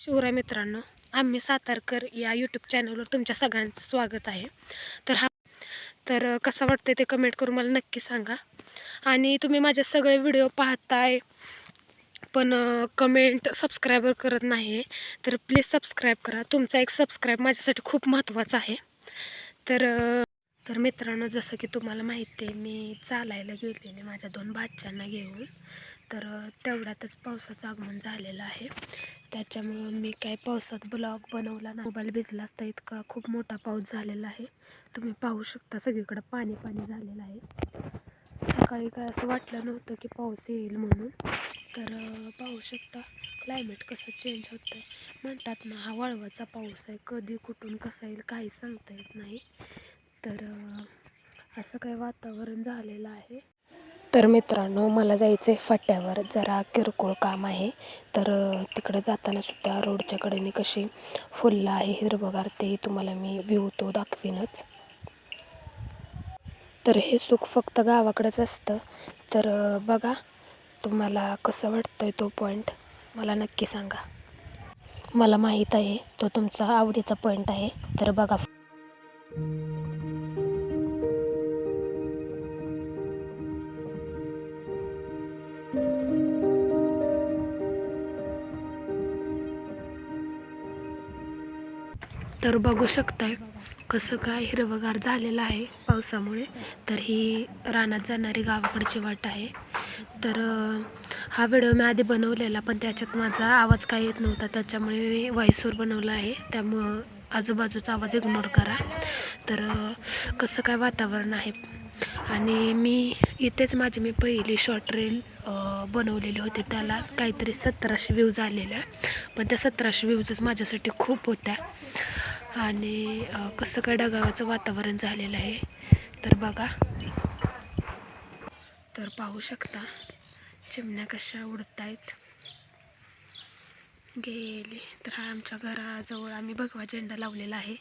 शिवराय मित्रांनो आम्ही सातारकर या यूट्यूब चॅनलवर तुमच्या सगळ्यांचं स्वागत आहे. तर हा तर कसं वाटतं ते कमेंट करून मला नक्की सांगा. आणि तुम्ही माझे सगळे व्हिडिओ पाहताय पण कमेंट सबस्क्रायबर करत नाही तर प्लीज सबस्क्राईब करा. तुमचा एक सबस्क्राईब माझ्यासाठी खूप महत्त्वाचा आहे. तर तर मित्रांनो जसं की तुम्हाला माहिती आहे मी चालायला गेलेली माझ्या दोन भाच्यांना घेऊन. तर तेवढ्यातच पावसाचं आगमन झालेलं आहे. त्याच्यामुळं मी काय पावसात ब्लॉग बनवला ना मोबाईल भिजला असता इतका खूप मोठा पाऊस झालेला आहे. तुम्ही पाहू शकता सगळीकडं पाणी पाणी झालेलं आहे. सकाळी काय असं वाटलं नव्हतं की पाऊस येईल म्हणून. तर पाहू शकता क्लायमेट कसं चेंज होतं आहे म्हणतात ना हा वळवाचा पाऊस आहे. कधी कुठून कसा येईल काही सांगता येत नाही. तर असं काही वातावरण झालेलं आहे. तर मित्रांनो मला जायचं आहे फाट्यावर. जरा किरकोळ काम आहे. तर तिकडे जाताना सुद्धा रोडच्या कडेने कशी फुलं आहे हिरवगार ते तुम्हाला मी व्ह्यू तो दाखवीनच. तर हे सुख फक्त गावाकडेच असतं. तर बघा तुम्हाला कसं वाटतं आहे तो पॉईंट मला नक्की सांगा. मला माहीत आहे तो तुमचा आवडीचा पॉईंट आहे. तर बघा तर बघू शकताय कसं काय हिरवगार झालेलं आहे पावसामुळे. तर ही रानात जाणारी गावाकडची वाट आहे. तर हा व्हिडिओ मी आधी बनवलेला पण त्याच्यात माझा आवाज काय येत नव्हता त्याच्यामुळे मी व्हॉईसवर बनवला आहे. त्यामुळं आजूबाजूचा आवाज इग्नोर करा. तर कसं काय वातावरण आहे? आणि मी इथेच माझी मी पहिली शॉर्ट रील बनवलेली होती. त्याला काहीतरी सतराशे व्ह्यूज आलेल्या. पण त्या सतराशे व्ह्यूजच माझ्यासाठी खूप होत्या. आणि कसं काय ढगावाचं वातावरण झालेलं आहे तर बघा. तर पाहू शकता चिमण्या कशा उडतायत. आहेत गेली. तर हा आमच्या घराजवळ आम्ही भगवा झेंडा लावलेला आहे.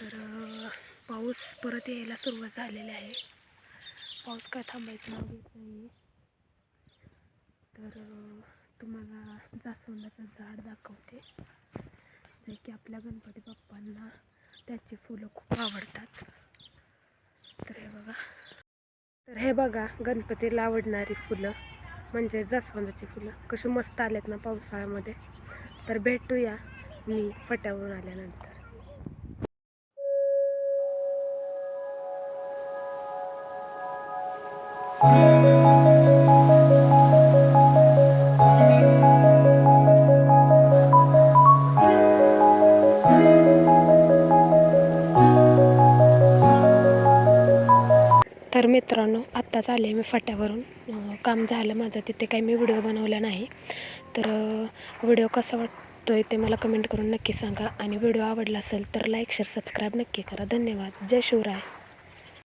तर पाऊस परत यायला सुरुवात झालेली आहे. पाऊस काय थांबायचं घेत नाही तर तुम्हाला जास्वंदाचं झाड दाखवते. जे की आपल्या गणपती बाप्पांना त्याची फुलं खूप आवडतात. तर हे बघा. तर हे बघा गणपतीला आवडणारी फुलं म्हणजे जास्वंदाची फुलं. कशी मस्त आलेत ना पावसाळ्यामध्ये. तर भेटूया मी फट्यावरून आल्यानंतर. तर मित्रांनो आत्ताच आले मी फाट्यावरून. काम झालं माझं तिथे काही मी व्हिडिओ बनवला नाही. तर व्हिडिओ कसा वाटतो आहे ते मला कमेंट करून नक्की सांगा. आणि व्हिडिओ आवडला असेल तर लाईक शेअर सबस्क्राईब नक्की करा. धन्यवाद. जय शिवराय.